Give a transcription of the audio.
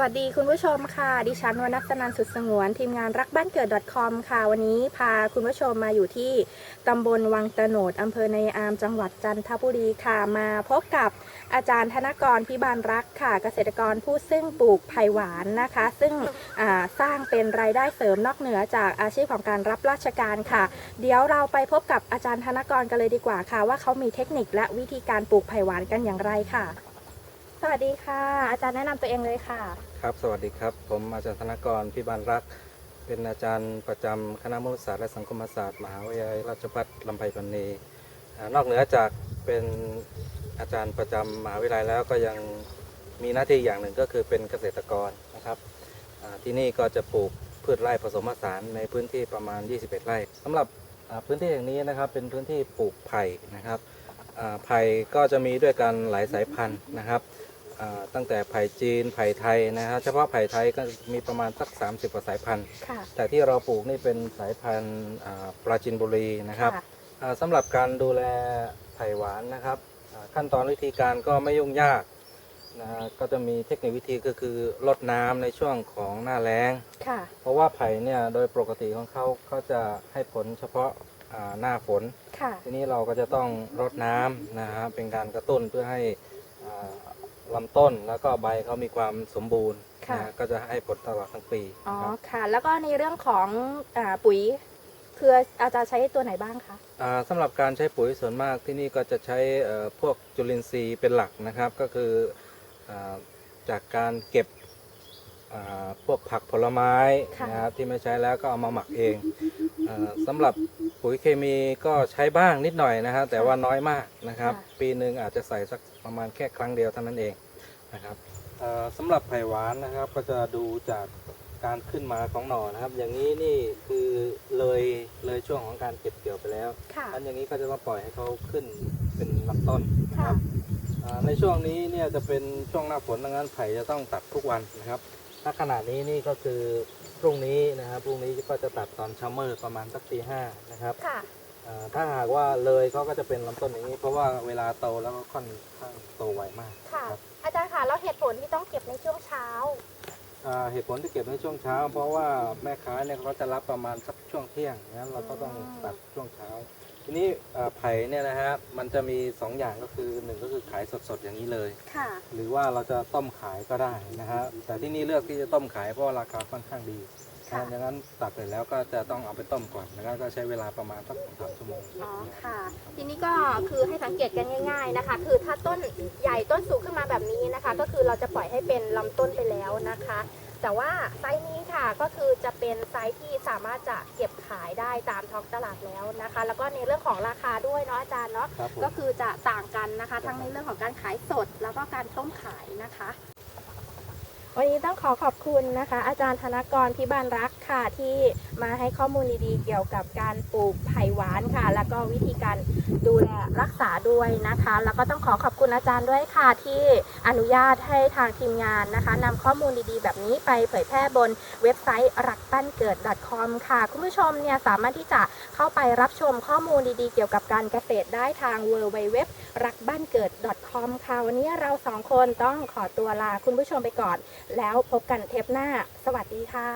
วัสดีคุณผู้ชมค่ะ ดิฉันวนัสนันสุดสงวน ทีมงานรักบ้านเกิด .com ค่ะ วันนี้พาคุณผู้ชมมาอยู่ที่ตำบลวังตะโนดอำเภอในอามจังหวัดจันทบุรีค่ะ มาพบกับอาจารย์ธนกรพิบาลรักค่ะ เกษตรกรผู้ซึ่งปลูกไผ่หวานนะคะ ซึ่งสร้างเป็นรายได้เสริมนอกเหนือจากอาชีพของการรับราชการค่ะ เดี๋ยวเราไปพบกับอาจารย์ธนกรกันเลยดีกว่าค่ะ ว่าเขามีเทคนิคและวิธีการปลูกไผ่หวานกันอย่างไรค่ะ สวัสดีค่ะ อาจารย์แนะนำตัวเองเลยค่ะ ครับ สวัสดีครับ ผมอาจารย์ธนกรพิบาลรัก เป็นอาจารย์ประจำคณะมนุษยศาสตร์และสังคมศาสตร์ มหาวิทยาลัยราชภัฏลำไพพันนีอ่านอกเหนือจากเป็นอาจารย์ประจำมหาวิทยาลัยแล้วก็ยังมีหน้าที่อย่างหนึ่งก็คือเป็นเกษตรกรนะครับอ่าที่นี่ก็จะปลูกพืชไร่ผสมผสานในพื้นที่ประมาณ 21 ไร่สำหรับอ่าพื้นที่แห่งนี้นะครับเป็นพื้นที่ปลูกไผ่นะครับอ่าไผ่ก็จะมีด้วยกันหลายสายพันธุ์นะครับ ตั้งแต่ไผ่จีนไผ่ไทยนะฮะเฉพาะไผ่ไทยก็มีประมาณสัก 30กว่าสายพันธุ์ ค่ะ แต่ที่เราปลูกนี่เป็นสายพันธุ์อ่าปราจินบุรีนะครับค่ะอ่าสำหรับการดูแลไผ่หวานนะครับอ่าขั้นตอนวิธีการก็ไม่ยุ่งยากนะฮะก็จะมีเทคนิควิธีก็คือลดน้ำในช่วงของหน้าแล้ง ค่ะ เพราะว่าไผ่เนี่ยโดยปกติของเขาเขาจะให้ผลเฉพาะอ่าหน้าฝน ค่ะ ทีนี้เราก็จะต้องรดน้ำนะฮะเป็นการกระตุ้นเพื่อให้อ่า ลำต้นแล้วก็ใบเขามีความสมบูรณ์ค่ะ นะฮะก็จะให้ผลตลอดทั้งปีอ๋อนะครับค่ะ แล้วก็ในเรื่องของอาปุ๋ยคืออาจารย์ใช้ตัวไหนบ้างคะอ่าสำหรับการใช้ปุ๋ยส่วนมากที่นี่ก็จะใช้เอ่อพวกจุลินทรีย์เป็นหลักนะครับ ก็คืออาจากการเก็บ อ่าพวกผักผลไม้ค่ะ นะครับที่ไม่ใช้แล้วก็เอามาหมักเองอาสำหรับปุ๋ยเคมีก็ใช้บ้างนิดหน่อยนะครับแต่ว่าน้อยมากนะครับ ปีหนึ่งอาจจะใส่สักประมาณแค่ครั้งเดียวเท่านั้นเองนะครับเอ่อสำหรับไผ่หวานนะครับก็จะดูจากการขึ้นมาของหน่อนะครับ อย่างนี้นี่คือเลยเลยช่วงของการเก็บเกี่ยวไปแล้ว ค่ะ อันอย่างนี้ก็จะต้องปล่อยให้เขาขึ้นเป็นลำต้นนะคค่ะ รับอ่าในช่วงนี้เนี่ยจะเป็นช่วงหน้าฝนดังนั้นไผ่จะต้องตัดทุกวันนะครับ ถ้าขนาดนี้นี่ก็คือพรุ่งนี้นะครับพรุ่งนี้ก็จะตัดตอนเช้ามืดประมาณสักตีห้านะครับค่ะ อ่าถ้าหากว่าเลยเขาก็จะเป็นลำต้นอย่างนี้ เพราะว่าเวลาโตแล้วก็ค่อนข้างโตไวมากค่ะ ครับอาจารย์ค่ะแล้วเหตุผลที่ต้องเก็บในช่วงเช้า อ่าเหตุผลที่เก็บในช่วงเช้า เพราะว่าแม่ค้าเนี่ยเขาจะรับประมาณสักช่วงเที่ยงงั้นเราก็ต้องตัดช่วงเช้า ทีนี้อ่าไผ่เนี่ยนะฮะมันจะมีสองอย่างก็คือหนึ่งก็คือขายสดๆอย่างนี้เลย ค่ะ หรือว่าเราจะต้มขายก็ได้นะฮะแต่ที่นี่เลือกที่จะต้มขายเพราะว่าราคาค่อนข้างดีค่ะดังนั้นตัดเสร็จแล้วก็จะต้องเอาไปต้มก่อนแล้วก็ใช้เวลาประมาณสักสองสามชั่วโมง อ๋อค่ะ ทีนี้ก็คือให้สังเกตกันง่าย ๆนะคะ คือถ้าต้นใหญ่ต้นสูงขึ้นมาแบบนี้นะคะ ก็คือเราจะปล่อยให้เป็นลำต้นไปแล้วนะคะ แต่ว่าไซส์นี้ค่ะก็คือจะเป็นไซส์ที่สามารถจะเก็บขายได้ตามท้องตลาดแล้วนะคะ แล้วก็ในเรื่องของราคาด้วยเนาะอาจารย์เนาะครับผม ก็คือจะต่างกันนะคะ ทั้งในเรื่องของการขายสด แล้วก็การต้มขายนะคะ วันนี้ต้องขอขอบคุณนะคะ อาจารย์ธนกรพิบาลรักษ์ค่ะที่มาให้ข้อมูลดีๆ เกี่ยวกับการปลูกไผ่หวานค่ะ แล้วก็วิธีการดูแลรักษาด้วยนะคะ แล้วก็ต้องขอขอบคุณอาจารย์ด้วยค่ะที่อนุญาตให้ทางทีมงานนะคะนำข้อมูลดีๆ แบบนี้ไปเผยแพร่บนเว็บไซต์รักปั้นเกิด .com ค่ะ คุณผู้ชมเนี่ยสามารถที่จะเข้าไปรับชมข้อมูลดีๆ เกี่ยวกับการเกษตรได้ทาง w w w รักบ้านเกิด .com ค่ะวันนี้เราสองคนต้องขอตัวลาคุณผู้ชมไปก่อนแล้วพบกันเทปหน้า สวัสดีค่ะ